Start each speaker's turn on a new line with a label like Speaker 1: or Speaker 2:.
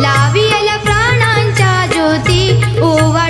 Speaker 1: लावी प्राणांच्या ज्योती ओवा